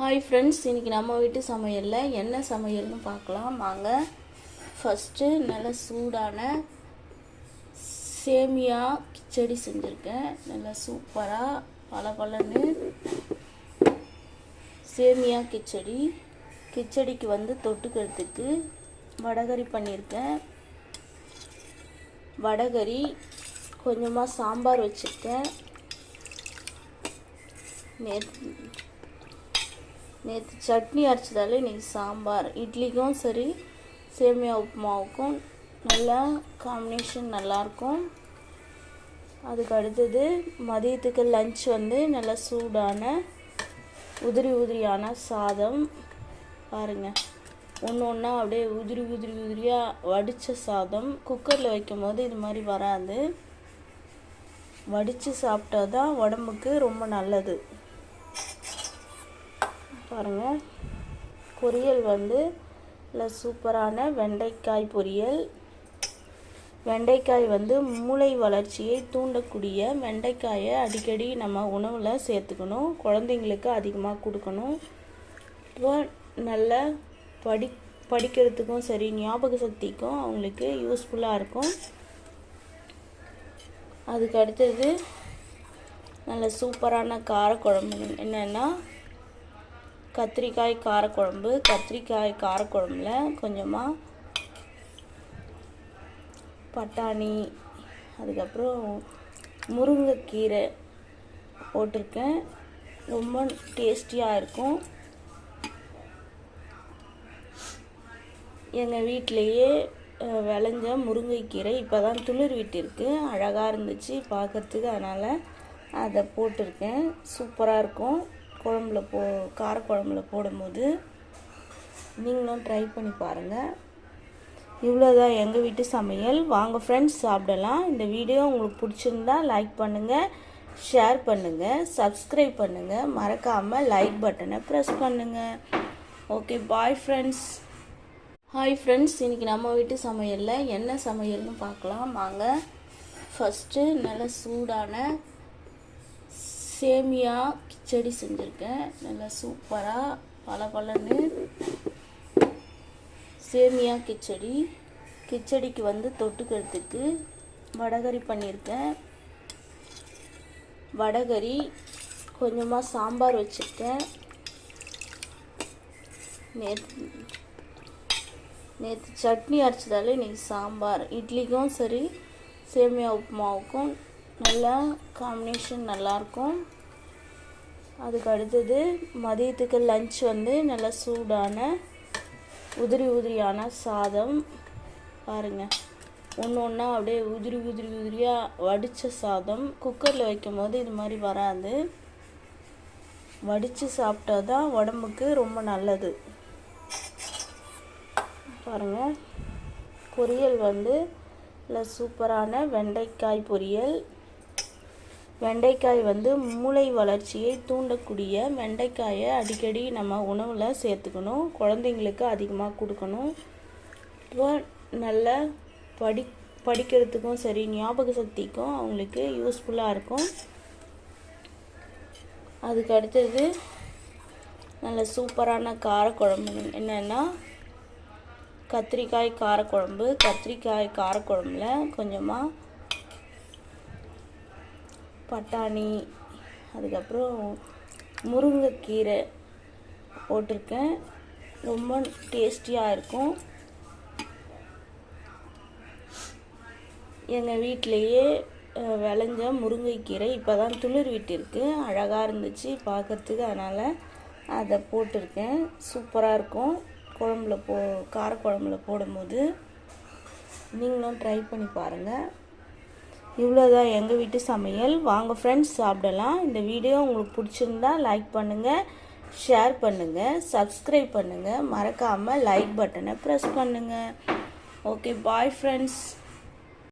Hi friends இன்றைக்கி நம்ம வீட்டு சமையலில் என்ன சமையல்னு பார்க்கலாம். வாங்க. ஃபஸ்ட்டு நல்ல சூடான சேமியா கிச்சடி செஞ்சுருக்கேன். நல்லா சூப்பராக பல பலன்னு சேமியா கிச்சடி. கிச்சடிக்கு வந்து தொட்டுக்கிறதுக்கு வடகரி பண்ணியிருக்கேன். வடகரி கொஞ்சமாக சாம்பார் வச்சுருக்கேன். நேற்று நேற்று சட்னி அரைச்சதால இன்றைக்கி சாம்பார். இட்லிக்கும் சரி சேமியா உப்புமாவுக்கும் நல்லா காம்பினேஷன் நல்லாயிருக்கும் அதுக்கு அடுத்தது மதியத்துக்கு லஞ்ச் வந்து நல்லா சூடான உதிரி உதிரியான சாதம். பாருங்கள் ஒன்று ஒன்றா அப்படியே உதிரி உதிரி உதிரியாக வடித்த சாதம். குக்கரில் வைக்கும் போது இது மாதிரி வராது. வடித்து சாப்பிட்டா தான் உடம்புக்கு ரொம்ப நல்லது. பாருங்கள் பொரியல் வந்து இல்லை சூப்பரான வெண்டைக்காய் பொரியல். வெண்டைக்காய் வந்து மூளை வளர்ச்சியை தூண்டக்கூடிய வெண்டைக்காயை அடிக்கடி நம்ம உணவில் சேர்த்துக்கணும். குழந்தைங்களுக்கு அதிகமாக கொடுக்கணும். இப்போ நல்ல படி படிக்கிறதுக்கும் சரி ஞாபக சக்திக்கும் அவங்களுக்கு யூஸ்ஃபுல்லாக இருக்கும். அதுக்கு அடுத்தது நல்ல சூப்பரான காரக்குழம்பு என்னென்னா கத்திரிக்காய் காரக்குழம்பு. கத்திரிக்காய் காரக்குழம்புல கொஞ்சமாக பட்டாணி அதுக்கப்புறம் முருங்கைக்கீரை போட்டிருக்கேன். ரொம்ப டேஸ்டியாக இருக்கும். எங்கள் வீட்டிலையே விளைஞ்ச முருங்கைக்கீரை இப்போ தான் துளிர் விட்டிருக்கு. அழகாக இருந்துச்சு பார்க்குறதுக்கு அதனால் அதை போட்டிருக்கேன். சூப்பராக இருக்கும். குழம்புல போ கார குழம்புல போடும்போது நீங்களும் ட்ரை பண்ணி பாருங்கள் இவ்வளோதான் எங்கள் வீட்டு சமையல். வாங்க ஃப்ரெண்ட்ஸ் சாப்பிடலாம். இந்த வீடியோ உங்களுக்கு பிடிச்சிருந்தா லைக் பண்ணுங்கள் ஷேர் பண்ணுங்கள் சப்ஸ்கிரைப் பண்ணுங்கள் மறக்காமல் லைக் பட்டனை ப்ரெஸ் பண்ணுங்கள் okay bye friends hi friends இன்றைக்கி நம்ம வீட்டு சமையலில் என்ன சமையல்னு பார்க்கலாம். வாங்க. ஃபஸ்ட்டு நல்ல சூடான சேமியா கிச்சடி செஞ்சுருக்கேன். நல்லா சூப்பராக பல பலன்னு சேமியா கிச்சடி. கிச்சடிக்கு வந்து தொட்டுக்கிறதுக்கு வடகரி பண்ணியிருக்கேன் வடகரி கொஞ்சமாக சாம்பார் வச்சுருக்கேன். நேற்று நேற்று சட்னி அரைச்சதால இன்றைக்கி சாம்பார். இட்லிக்கும் சரி சேமியா உப்புமாவுக்கும் நல்லா காம்பினேஷன் நல்லாயிருக்கும் அதுக்கு அடுத்தது மதியத்துக்கு லஞ்ச் வந்து நல்லா சூடான உதிரி உதிரியான சாதம். பாருங்கள் ஒன்று ஒன்றா அப்படியே உதிரி உதிரி உதிரியாக வடித்த சாதம். குக்கரில் வைக்கும் போது இது மாதிரி வராது. வடித்து சாப்பிட்டா தான் உடம்புக்கு ரொம்ப நல்லது. பாருங்கள் பொரியல் வந்து இல்லை சூப்பரான வெண்டைக்காய் பொரியல். வெண்டைக்காய் வந்து மூளை வளர்ச்சியை தூண்டக்கூடிய வெண்டைக்காயை அடிக்கடி நம்ம உணவில் சேர்த்துக்கணும். குழந்தைங்களுக்கு அதிகமாக கொடுக்கணும். இப்போ நல்ல படி படிக்கிறதுக்கும் சரி ஞாபக சக்திக்கும் அவங்களுக்கு யூஸ்ஃபுல்லாக இருக்கும். அதுக்கு அடுத்தது நல்ல சூப்பரான காரக்குழம்பு. என்னென்னா கத்திரிக்காய் காரக்குழம்பு. கத்திரிக்காய் காரக்குழம்புல கொஞ்சமாக பட்டாணி அதுக்கப்புறம் முருங்கைக்கீரை போட்டிருக்கேன். ரொம்ப டேஸ்டியாக இருக்கும். எங்கள் வீட்டிலையே விளைஞ்ச முருங்கைக்கீரை இப்போ தான் துளிர் விட்டிருக்கு அழகாக இருந்துச்சு பார்க்குறதுக்கு அதனால் அதை போட்டிருக்கேன். சூப்பராக இருக்கும். குழம்புல போ காரக்குழம்புல போடும்போது நீங்களும் ட்ரை பண்ணி பாருங்கள் இவ்வளோதான் எங்கள் வீட்டு சமையல். வாங்க ஃப்ரெண்ட்ஸ் சாப்பிடலாம். இந்த வீடியோ உங்களுக்கு பிடிச்சிருந்தா லைக் பண்ணுங்கள் ஷேர் பண்ணுங்கள் சப்ஸ்கிரைப் பண்ணுங்கள் மறக்காமல் லைக் பட்டனை ப்ரெஸ் பண்ணுங்கள் ஓகே பாய் ஃப்ரெண்ட்ஸ்